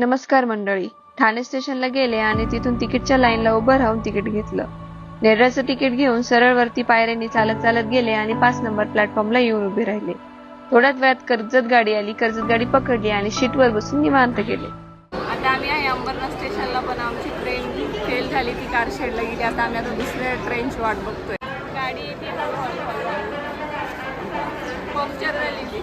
नमस्कार मंडळी. ठाणे स्टेशनला गेले आणि तिथून तिकीटच्या लाईनला उभं राहून तिकीट घेतलं. नेरळचं तिकीट घेऊन सरळ वरती पायऱ्यांनी चालत चालत गेले आणि पाच नंबर प्लॅटफॉर्मला येऊन उभे राहिले. थोड्याच वेळात कर्जत गाडी आली. कर्जत गाडी पकडली आणि शीटवर बसून निवांत गेले. आता आम्ही आहे अंबरनाथ स्टेशनला पण आमची ट्रेन फेल झाली. ती कारशेडला गेली. आता आम्ही आता दुसऱ्या ट्रेनची वाट बघतोय. गाडी पंक्चर झाली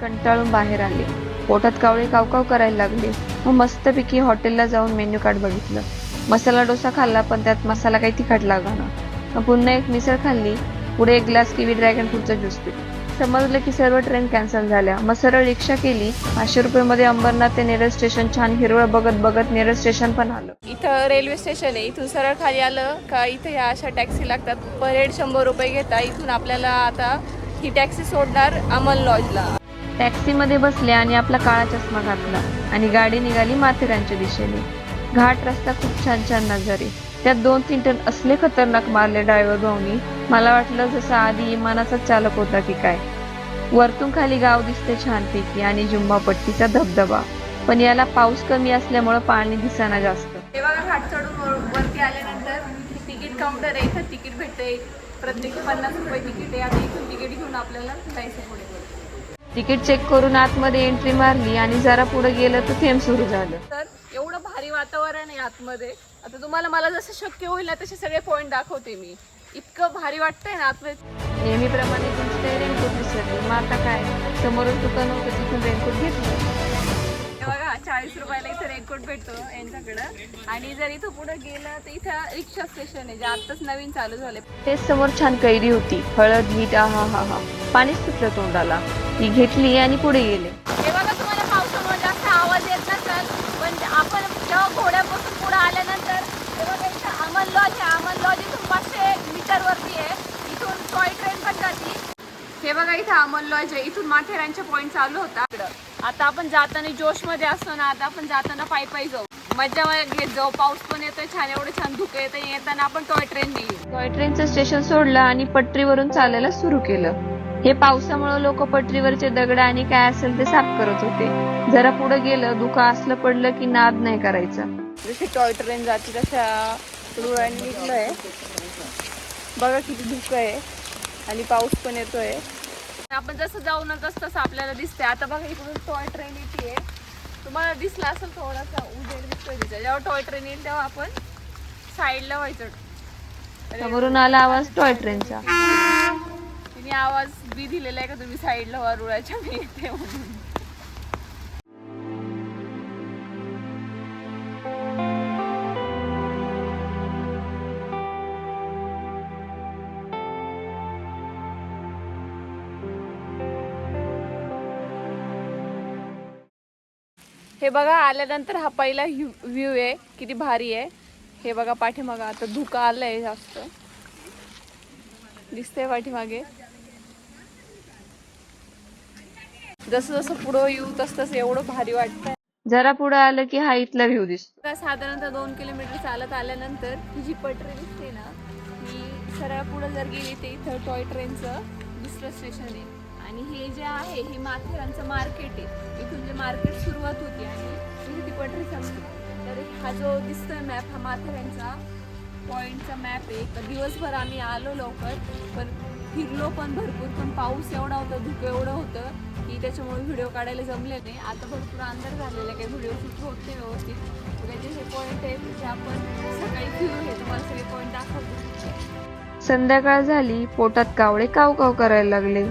कंटाळून बाहेर आले. पोटात कावळे कावकाव करायला लागले. मग मस्तपैकी हॉटेलला जाऊन मेन्यू कार्ड बघितलं. मसाला डोसा खाल्ला पण त्यात मसाला काही तिखट लागला मग पुन्हा एक मिसळ खाल्ली पुढे एक ग्लास किवी ड्रॅगन फ्रूटचा ज्यूस पिला समजलं की सर्व ट्रेन कॅन्सल झाल्या. मग सरळ रिक्षा केली. पाचशे रुपये मध्ये अंबरनाथ ते नेरळ स्टेशन छान हिरवळ बघत बघत नेरळ स्टेशन पण आलं. इथं रेल्वे स्टेशन आहे. इथून सरळ खाली आलं का इथे ह्या अशा टॅक्सी लागतात. पर हेड शंभर रुपये घेता. इथून आपल्याला आता ही टॅक्सी सोडणार अमल लॉजला. टॅक्सीमध्ये बसले आणि आपला काळा चष्मा घातला आणि गाडी निघाली माथेरानच्या दिशेने. घाट रस्ता खूप छान छान नजारे. त्यात दोन तीन टन असले खतरनाक मारले ड्रायव्हर भाऊनी. मला वाटलं जसं आधी इमानाचा चालक होता की काय. वरतून खाली गाव दिसते छानपैकी आणि जुम्मापट्टीचा धबधबा. पण याला पाऊस कमी असल्यामुळं पाणी दिसाना जास्त. तेव्हा घाट चढून वरती आल्यानंतर तिकीट काउंटर आहे इथं तिकीट भेटते प्रत्येकी पन्नास रुपये तिकीट आहे. आता इथून तिकीट घेऊन आपल्याला जायचं पुढे. तिकीट चेक करून आतमध्ये एंट्री मारली आणि जरा पुढे गेलं तर थेंब सुरू झालं. तर एवढं भारी वातावरण आहे आतमध्ये. आता तुम्हाला मला जसं शक्य होईल ना तसे सगळे पॉईंट दाखवते मी. इतकं भारी वाटतंय ना आतमध्ये. नेहमीप्रमाणे तुमचं रेनकोट विसरली मग आता काय? समोरच दुकान होतं तिथून रेनकोट घेतलं. चाळीस रुपयाला इथं रेनकोट भेटतो यांच्याकडं. आणि जर इथं पुढे गेलं तर इथं रिक्षा स्टेशन आहे जे आत्ताच नवीन चालू झाले. तेच समोर छान कैरी होती. हळद मीठ आहा हा हा पाणीच सुटलं तोंडाला. ती घेतली आणि पुढे गेले. हे बघा तुम्हाला पावसामुळे जास्त आवाज येत नसेल पण आपण जेव्हा घोड्यापासून पुढे आल्यानंतर हे इथं अमन लॉज आहे. लॉज इथून पाचशे मीटर वरती आहे. इथून टॉय ट्रेन पण जाते. हे बघा इथं अमन लॉज आहे. इथून माथेरानचे पॉईंट चालू होता आता आपण जाताना जोशमध्ये असतो ना आता आपण जाताना पायी पायी जाऊ. मजा घेत जाऊ पाऊस पण येतोय छान एवढं छान धुकं येतं येताना आपण टॉय ट्रेन येईल टॉय ट्रेनचं स्टेशन सोडलं आणि पटरीवरून चालायला सुरू केलं. हे पावसामुळे लोक पटरीवरचे दगड आणि काय असेल ते साफ करत होते. जरा पुढे गेलं दुखा असलं पडलं की नाद नाही करायचा. जशी टॉय ट्रेन जाते तशा निघलोय. बघा किती धुकं आहे. आणि पाऊस पण येतोय. आपण जसं जाऊ ना तसं तसं आपल्याला दिसतंय. आता बघा इकडून टॉय ट्रेन येते तुम्हाला दिसला असेल थोडासा उजेड दिसतोय तिचा जेव्हा टॉय ट्रेन येईल तेव्हा आपण साईडला व्हायचं. समोरून आला आवाज टॉय ट्रेनचा तिने आवाज बी दिलेला आहे का तुम्ही साईडला व्हा रुळाच्या मी येते म्हणून. हे बघा आल्यानंतर हा पहिला व्ह्यू आहे. किती भारी आहे. हे बघा पाठीमागं आता धुका आलंय जास्त. दिसतंय पाठीमागे. जसं जसं पुढं येऊ तस तसं एवढं भारी वाटतंय. जरा पुढे आलं की हा इथला व्ह्यू दिसतो. साधारणतः दोन किलोमीटर चालत आल्यानंतर ही जी पटरी दिसते ना ही सरळ पुढे जर गेली ते इथं टॉय ट्रेनचं दुसरं स्टेशन आहे. आणि हे जे आहे हे माथेरानचं मार्केट आहे. इथून जे मार्केट सुरुवात होती आणि इथे ती पटरी संपली तर हा जो दिसतोय मॅप हा माथेरानचा पॉईंटचा मॅप आहे. तर दिवसभर आम्ही आलो लवकर पण फिरलो पण भरपूर. पण पाऊस एवढा होता धुकं एवढं होतं की त्याच्यामुळे व्हिडिओ काढायला जमले नाही. आता भरपूर अंधार झालेला आहे. काही व्हिडिओ शूट होत नाही व्यवस्थित. त्याचे हे पॉईंट आहेत ते आपण सकाळी फिरू हे तुम्हाला सगळे पॉईंट दाखवतो. संध्याकाळ झाली. पोटात कावळे काव काव करायला लागले.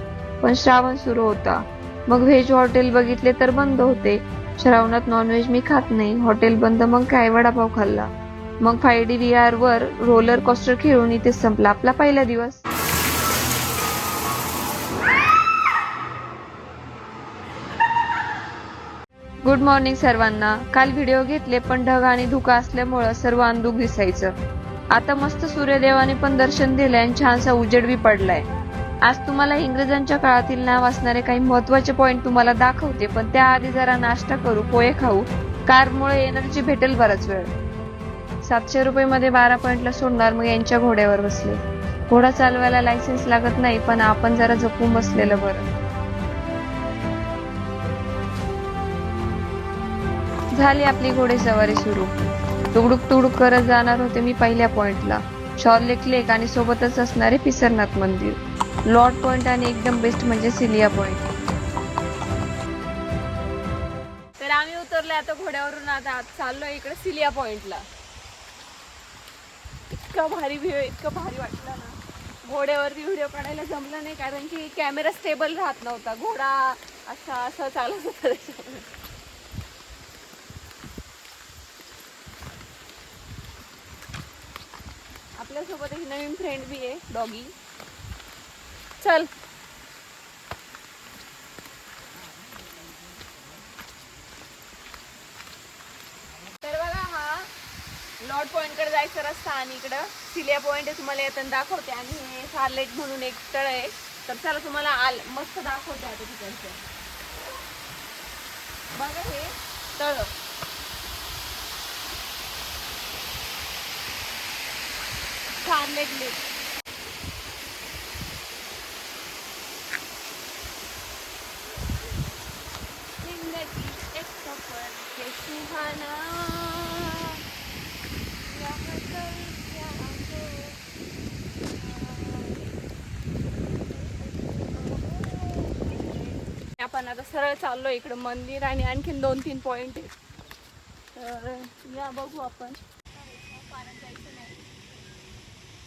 पण श्रावण सुरू होता. मग व्हेज हॉटेल बघितले तर बंद होते. श्रावणात नॉनव्हेज मी खात नाही. हॉटेल बंद मग काय वडापाव खाल्ला. मग फाय डी व्ही आर वर रोलर कॉस्टर खेळून इथे संपला आपला पहिला दिवस. गुड मॉर्निंग सर्वांना. काल व्हिडिओ घेतले पण ढग आणि धुका असल्यामुळं सर्व अंधुक दिसायचं. आता मस्त सूर्यदेवाने पण दर्शन दिलंय आणि छानसा उजेड बी पडलाय. आज तुम्हाला इंग्रजांच्या काळातील नाव असणारे काही महत्त्वाचे पॉइंट तुम्हाला दाखवते पण त्याआधी जरा नाश्ता करू पोहे खाऊ. कारमुळे एनर्जी भेटेल बराच वेळ. सातशे रुपये मध्ये बारा पॉइंटला सोडणार मग यांच्या घोड्यावर बसले. घोडा चालवायला लायसन्स लागत नाही पण आपण जरा जपून बसलेलं बरं. झाली आपली घोडेसवारी सुरू. तुगडुक तुगडुक करत जाणार होते मी पहिल्या पॉइंटला शॉर्लेक लेक आणि सोबतच असणारे पिसरनाथ मंदिर. लॉर्ड पॉइंट आणि एकदम बेस्ट म्हणजे सिलिया पॉइंट. तर आम्ही उतरलो आता घोड्यावरून आता चाललो इकडे सिलिया पॉइंटला. इतका भारी व्ह्यू इतकं भारी वाटलं ना. घोड्यावरती व्हिडिओ काढायला जमलं नाही कारण की कॅमेरा स्टेबल राहत नव्हता. घोडा असा असं चालत होता त्याच्यामुळे. आपल्यासोबत एक नवीन फ्रेंड बी आहे डॉगी. चल. तर बघा हा लॉर्ड पॉइंटकडे जायचा रस्ता आणि इकडं सिलिया पॉइंट आहे तुम्हाला येताना दाखवते. आणि हे सार्लेट म्हणून एक तळ आहे. तर चला तुम्हाला आल मस्त दाखवते आता तिकडचं. बघा हे तळ. सार्लेट लेक जिंदगी एक सफर है सुहाना यहाँ कल क्या हो आपण आता सरळ चाललो इकडं मंदिर आणि आणखीन दोन तीन पॉइंट आहेत. तर या बघू आपण.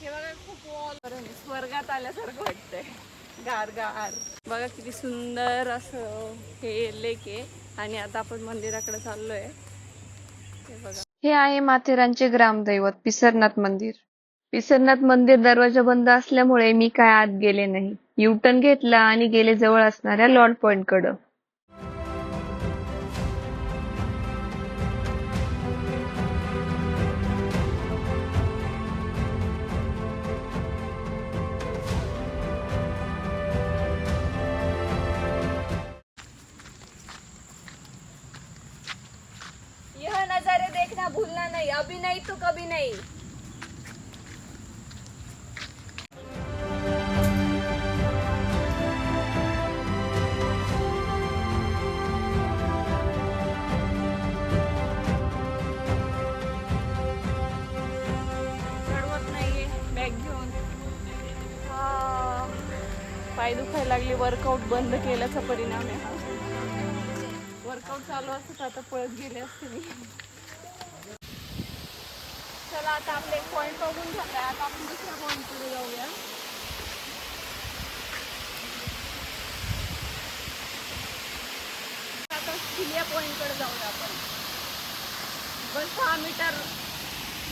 हे बघा खूप वॉल स्वर्गात आल्यासारखं वाटतंय. गार गार बघा किती सुंदर असं हे लेक आहे. आणि आता आपण मंदिराकडे चाललोय. हे बघा. हे आहे माथेरानचे ग्रामदैवत पिसरनाथ मंदिर. पिसरनाथ मंदिर दरवाजा बंद असल्यामुळे मी काय आत गेले नाही. युटर्न घेतला आणि गेले जवळ असणाऱ्या लॉर्ड पॉइंट कडं. भूलना नहीं? अभी नहीं तो कभी नहीं. हा. पाय दुखायला लागले. वर्कआउट बंद केल्याचा परिणाम आहे हा. वर्कआउट चालू असतं आता पळत गेले असते मी. चला आता आपले पॉईंट बघून झालाय आता आपण दुसऱ्या पॉईंटकडे जाऊया. आता किल्ल्या पॉईंटकडे जाऊया आपण. बस सहा मीटर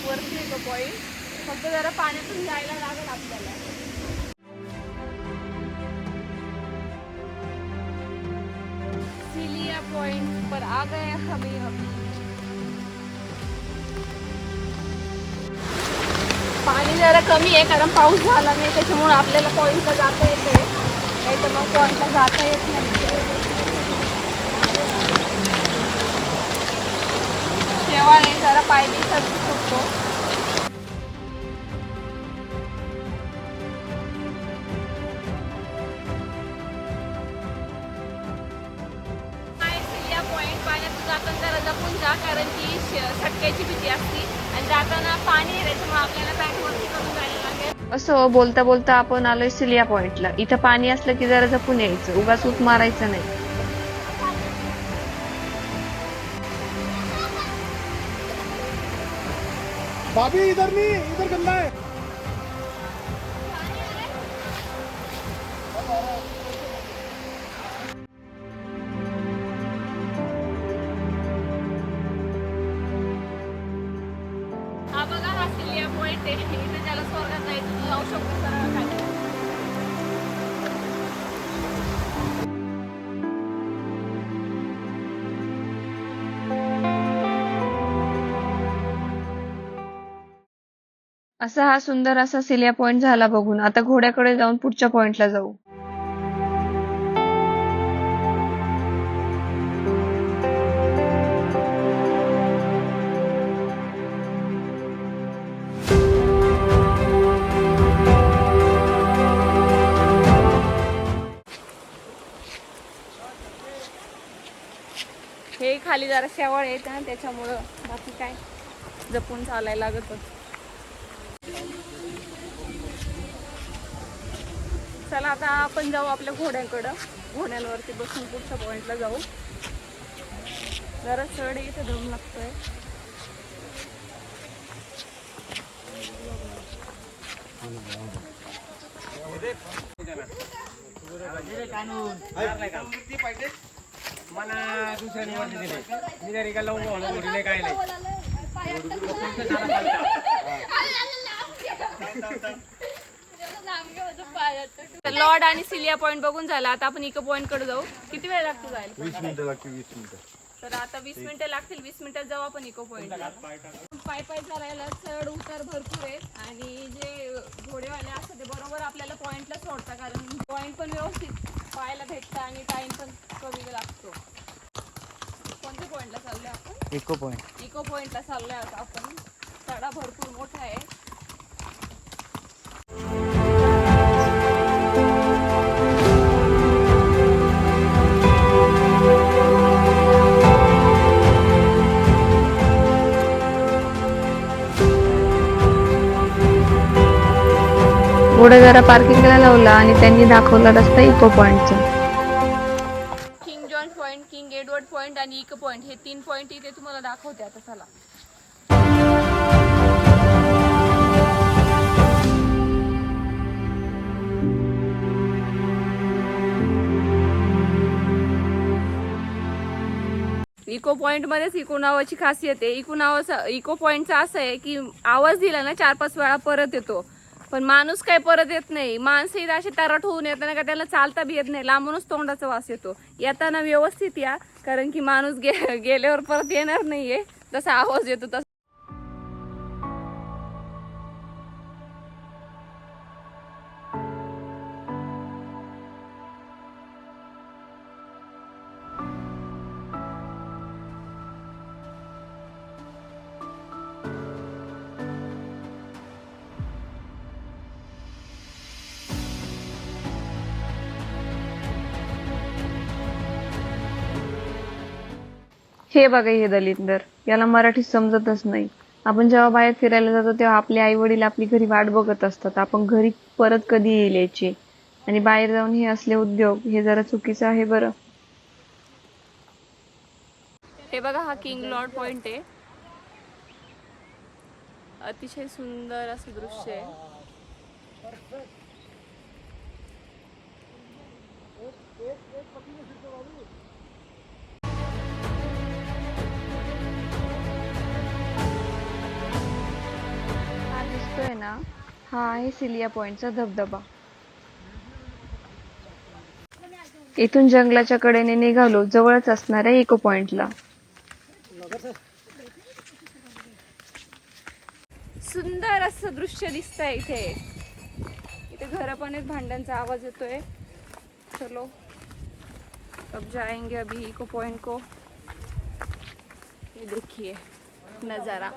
वरती आहे तो पॉईंट फक्त जरा पाण्यातून जायला लागेल आपल्याला. सिलिया पॉइंट पर आ गए हमें अभी जरा कमी आहे कारण पाऊस झाला नाही त्याच्यामुळे आपल्याला पॉईंटला जाता येते नाही. तर मग पॉईंटला जाता येत नाही. शेवाळ आहे जरा पाय दिसत शकतो या पॉईंट पाण्यात जाताना जरा जपून जा कारण की सटक्याची भीती असते. आणि जाताना पाणी आहे त्याच्यामुळे आपल्याला बॅग वरती करून जायला लागेल असं बोलता बोलता आपण आलोय सिलिया पॉइंटला. इथं पाणी असलं की जरा जपून यायचं. उगाच उत मारायचं नाही. भाभी इधर नहीं इधर गंदा है. असा हा सुंदर असा सिलिया पॉइंट झाला बघून. आता घोड्याकडे जाऊन पुढच्या पॉइंटला जाऊ. हे खाली जरा शेवाळ येत ना त्याच्यामुळं बाकी काय जपून चालायला लागत चला आता आपण जाऊ आपल्या घोड्यांकडं. घोड्यांवरती बसून पुढच्या पॉईंटला जाऊ. जरा चढ इथे दम लागतोय. मला दुसऱ्या दिले. मी का काय नाही तर लॉर्ड आणि सिलिया पॉईंट बघून झाला. आता आपण इको पॉईंटकडे जाऊ. किती वेळ लागतो जायला? वीस मिनिटं वीस मिनिटं. तर आता वीस मिनिटं लागतील वीस मिनिटात जाऊ आपण इको पॉईंटला पाय पाय चालायला चढ उतार भरपूर आहेत. आणि जे घोडेवाले असतात ते बरोबर आपल्याला पॉईंटला सोडतात कारण पॉईंट पण व्यवस्थित पाहायला भेटतं आणि टाइम पण कमी लागतो. कोणत्या पॉईंटला चाललोय आपण? इको पॉईंट इको पॉईंटला चाललोय आता आपण. चढा भरपूर मोठा आहे. पुढे जरा पार्किंगला लावला आणि त्यांनी दाखवला रस्ता echo पॉइंटचा King John point King Edward point आणि इको पॉईंट हे तीन पॉईंट इथे तुम्हाला दाखवते आता चला. इको पॉइंट मध्येच इको नावाची खासियत आहे. इको नावाचा इको पॉइंटचा असं आहे की आवाज दिला ना चार पाच वेळा परत येतो. पण माणूस काही परत येत नाही. माणसं इथं अशी तरट होऊन येताना का त्याला चालता बी येत नाही. लांबूनच तोंडाचा वास येतो. येताना व्यवस्थित या कारण की माणूस गे गेल्यावर परत येणार नाहीये. जसा आवाज येतो तसा हे बघा हे दलिंदर याला मराठी समजतच नाही. आपण जेव्हा बाहेर फिरायला जातो तेव्हा आपले आई वडील आपली घरी वाट बघत असतात. आपण घरी परत कधी येईल याची? आणि बाहेर जाऊन हे असले उद्योग हे जरा चुकीचं आहे बरं. हे बघा हा किंग लॉर्ड पॉइंट आहे. अतिशय सुंदर असं दृश्य आहे. दिसतोय ना हा आहे सिलिया पॉइंटचा धबधबा. इथून जंगलाच्या कडेने निघालो जवळच असणाऱ्या इको पॉइंटला. सुंदर असं दृश्य दिसतंय इथे. इथे घर पण आहेत भांड्यांचा आवाज येतोय. चलो. अब जाएंगे अभी इको पॉइंट को. ये देखिए नजारा.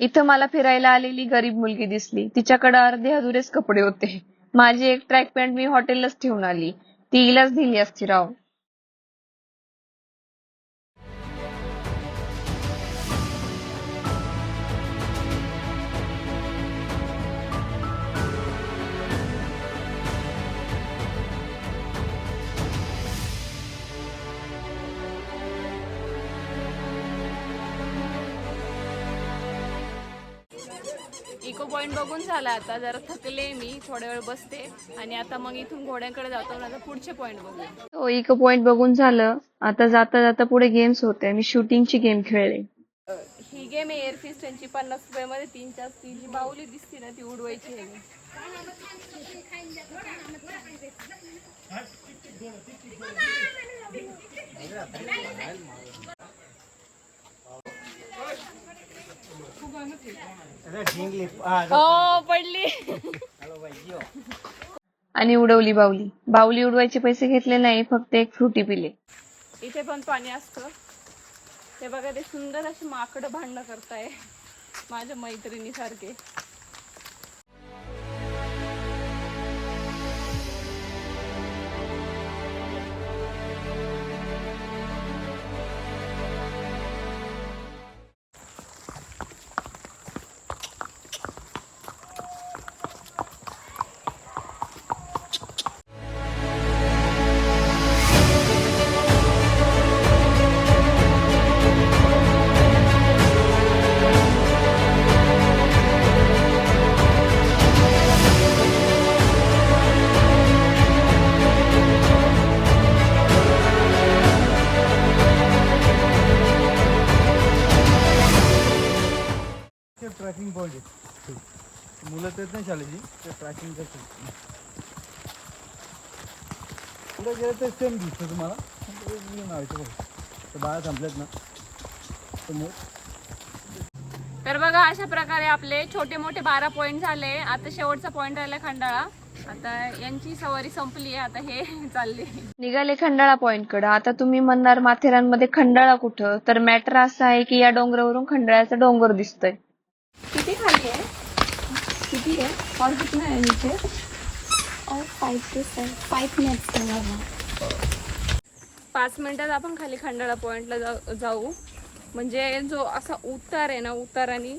इथं मला फिरायला आलेली गरीब मुलगी दिसली. तिच्याकडे अर्धे अधुरेच कपडे होते. माझी एक ट्रॅक पॅन्ट मी हॉटेललाच ठेवून आली. ती हिलाच दिली असती राव. पॉइंट बघून झाला. आता जरा थकले मी थोड्या वेळ बसते. आणि आता मग इथून घोड्यांकडे जातो आता पुढचे पॉइंट बघू हो इको पॉइंट बघून झालं. आता जाता जाता पुढे गेम्स होते. मी शूटिंगची गेम खेळले. ही गेम आहे एअर फिस्टनची पन्नास रुपये मध्ये तीन चार ती जी बाहुली दिसते ना ती उडवायची आहे. हो पडली. आणि उडवली बावली. बावली उडवायचे पैसे घेतले नाही फक्त एक फ्रुटी पिले. इथे पण पाणी असतं. ते बघा ते सुंदर असे माकडं भांडणं करताय. माझ्या मैत्रिणीसारखे. मुलं तेच नाही शाळेची ते ट्रॅकिंग पुढे गेलं तर सेम दिसतं तुम्हाला. ते आणायचं बघा तर बाया थांबल्यात ना. समोर. तर बघा अशा प्रकारे आपले छोटे मोठे बारा पॉईंट झाले. आता शेवटचा पॉईंट राहिला खंडाळा. आता यांची सवारी संपली आहे. आता हे चालले. निघाले खंडाळा पॉइंटकडे. आता तुम्ही म्हणणार माथेरानमध्ये खंडाळा कुठं? तर मॅटर असं आहे की या डोंगरावरून खंडाळ्याचा डोंगर दिसतोय. किती खाली आहे? ठीक आहे. और कितना है नीचे और five two seven five minutes पाच मिनटात आपण खाली खंडाळा पॉईंटला जाऊ जाऊ. म्हणजे जो असा उतार आहे ना उताराने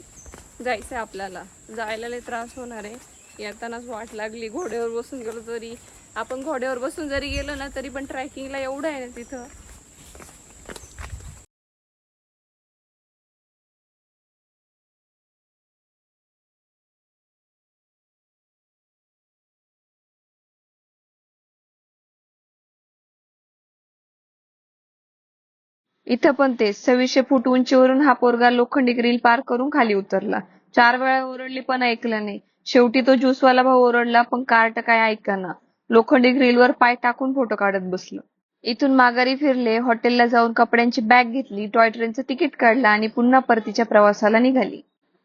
जायचं आहे आपल्याला. जायला लय त्रास होणार आहे. येतानाच वाट लागली. घोड्यावर बसून गेलो तरी. आपण घोड्यावर बसून जरी गेलो ना तरी पण ट्रॅकिंगला एवढं आहे ना तिथं. इथं पण तेच. सव्वीसशे फूट उंचीवरून हा पोरगा लोखंडी ग्रिल पार करून खाली उतरला. चार वेळा ओरडली पण ऐकलं नाही. शेवटी तो ज्यूसवाला भाऊ ओरडला पण कार्ट काय ऐकाना लोखंडी ग्रिलवर पाय टाकून फोटो काढत बसलो. इथून माघारी फिरले हॉटेलला जाऊन कपड्यांची बॅग घेतली टॉय ट्रेनचं तिकीट काढलं आणि पुन्हा परतीच्या प्रवासाला निघाली.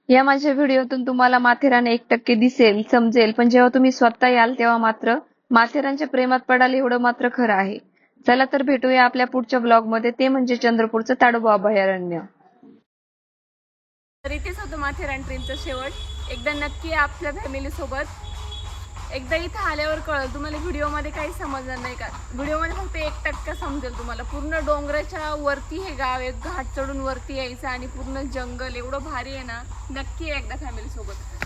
या माझ्या व्हिडिओतून तुम्हाला माथेरान एक टक्के दिसेल समजेल पण जेव्हा तुम्ही स्वतः याल तेव्हा मात्र माथेरानच्या प्रेमात पडाल एवढं मात्र खरं आहे. चला तर भेटूया आपल्या पुढच्या ब्लॉगमध्ये. ते म्हणजे चंद्रपूरचं ताडोबा अभयारण्य. तर इथेच होतं माथेरान ट्रेनचा शेवट. एकदा नक्की आपल्या फॅमिली सोबत. एकदा इथं आल्यावर कळलं. तुम्हाला व्हिडिओमध्ये काही समजणार नाही का? व्हिडिओमध्ये फक्त एक टक्का समजेल तुम्हाला. पूर्ण डोंगराच्या वरती हे गाव आहे घाट चढून वरती यायचं आणि पूर्ण जंगल एवढं भारी आहे ना नक्की एकदा फॅमिली सोबत.